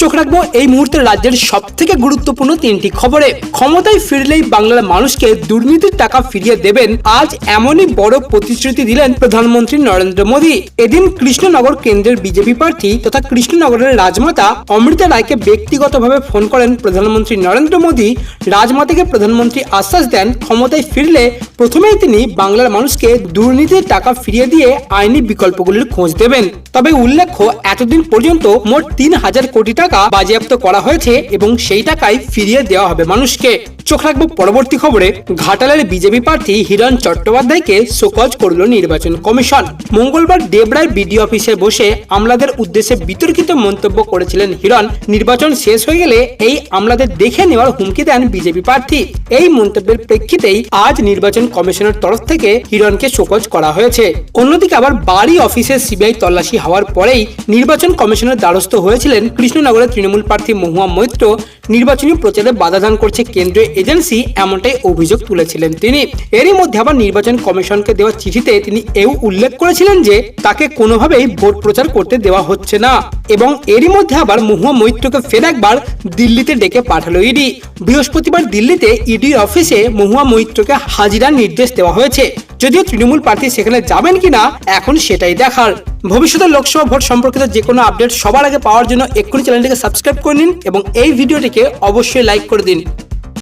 চোখ রাখব এই মুহূর্তে রাজ্যের সব থেকে গুরুত্বপূর্ণ তিনটি খবরে। ক্ষমতায় ফিরলেই বাংলার মানুষকে দুর্নীতির টাকা ফিরিয়ে দেবেন, আজ এমনই বড় প্রতিশ্রুতি দিলেন প্রধানমন্ত্রী নরেন্দ্র মোদী। এদিন কৃষ্ণনগর কেন্দ্রের বিজেপি প্রার্থী তথা কৃষ্ণনগরের রাজমাতা অমৃতা রায়কে ব্যক্তিগতভাবে ফোন করেন প্রধানমন্ত্রী নরেন্দ্র মোদী। রাজমাতাকে প্রধানমন্ত্রী আশ্বাস দেন, ক্ষমতায় ফিরলে প্রথমেই তিনি বাংলার মানুষকে দুর্নীতির টাকা ফিরিয়ে দিয়ে আইনি বিকল্পগুলির খোঁজ দেবেন। তবে উল্লেখ্য, এতদিন পর্যন্ত মোট তিন হাজার কোটি টাকা বাজেয়াপ্ত করা হয়েছে এবং সেই টাকাই ফিরিয়ে দেওয়া হবে মানুষকে। চোখ রাখব পরবর্তী খবরে ঘাটালের বিজেপি প্রার্থী হিরণ চট্টোপাধ্যায়কে শোকজ করল নির্বাচন কমিশন। মঙ্গলবার দেবরায় বিডি অফিসে বসে আমলাদের উদ্দেশ্যে বিতর্কিত মন্তব্য করেছিলেন হিরণ। নির্বাচন শেষ হয়ে গেলে এই আমলাদের দেখে নেওয়ার হুমকি দেন বিজেপি প্রার্থী। এই মন্তব্যের প্রেক্ষিতেই আজ নির্বাচন কমিশনের তরফ থেকে হিরণকে শোকজ করা হয়েছে। অন্যদিকে আবার বাড়ি অফিসে সিবিআই তল্লাশি হওয়ার পরেই নির্বাচন কমিশনের দ্বারস্থ হয়েছিলেন কৃষ্ণনগরের তৃণমূল প্রার্থী মহুয়া মৈত্র। নির্বাচনী প্রচারে বাধাদান করছে কেন্দ্রীয় এজেন্সি এমনটাই অভিযোগ তুলেছিলেন তিনি। এরই মধ্যে আবার নির্বাচন কমিশনকে দেওয়া চিঠিতে তিনি এও উল্লেখ করেছিলেন যে, তাকে কোনোভাবেই ভোট প্রচার করতে দেওয়া হচ্ছে না। এবং এরই মধ্যে আবার মহুয়া মৈত্রকে ফের একবার দিল্লিতে ডেকে পাঠালো ইডি। বৃহস্পতিবার দিল্লিতে ইডি অফিসে মহুয়া মৈত্রকে হাজিরার নির্দেশ দেওয়া হয়েছে। যদিও তৃণমূল প্রার্থী সেখানে যাবেন কিনা, এখন সেটাই দেখার। ভবিষ্যতে লোকসভা ভোট সম্পর্কিত যে কোনো আপডেট সবার আগে পাওয়ার জন্য এক্ষুনি চ্যানেলটিকে সাবস্ক্রাইব করে নিন এবং এই ভিডিওটিকে অবশ্যই লাইক করে দিন।